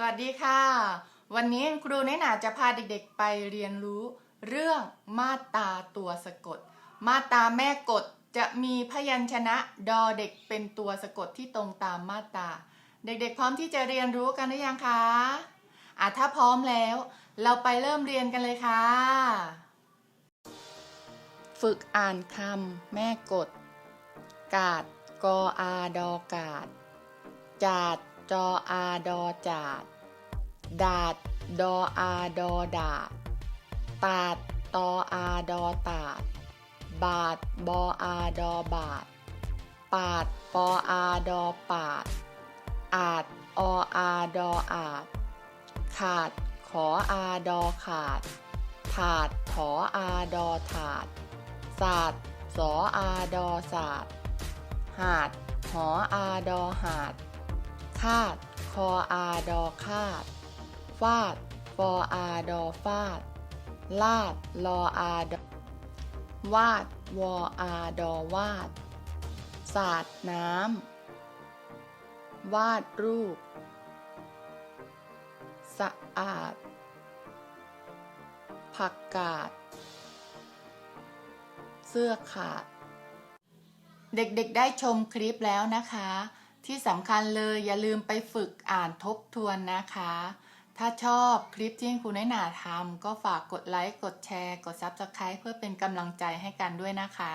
สวัสดีค่ะ วันนี้ครูน้อยหนาจะพาเด็กๆไปเรียนรู้ เรื่องมาตาตัวสะกด มาตาแม่กฎจะมีพยัญชนะดอเด็กเป็นตัวสะกดที่ตรงตามมาตา เด็กๆ พร้อมที่จะเรียนรู้กันหรือยังคะอะถ้าพร้อมแล้ว เราไปเริ่มเรียนกันเลยค่ะ ฝึกอ่านคำแม่กฎกาดกออาดอกาด จาด จออาดอจาด ดาด ดออาดอดาด ตาด ตออาดอตาด บาด บออาดอบาด ปาด ปออาดอปาด อาด ออาดออาด ขาด ขออาดอขาด ถาด ถออาดอถาด ศาสตร์สออาดอศาสตร์หาด หออาดอหาด คาดคออาดอคาด ฟาดฟออาดอฟาด ลาดลออาดอวาดวออาดอวาด สาดน้ำ วาดรูป สะอาด ผักกาด เสื้อขาด เด็กๆได้ชมคลิปแล้วนะคะ ที่สำคัญเลยอย่าลืมไปฝึกอ่านทบทวนนะคะ ถ้าชอบคลิปที่คุณน้อยหนาทำก็ฝากกดไลค์ กดแชร์ กด Subscribe เพื่อเป็นกำลังใจให้กันด้วยนะคะ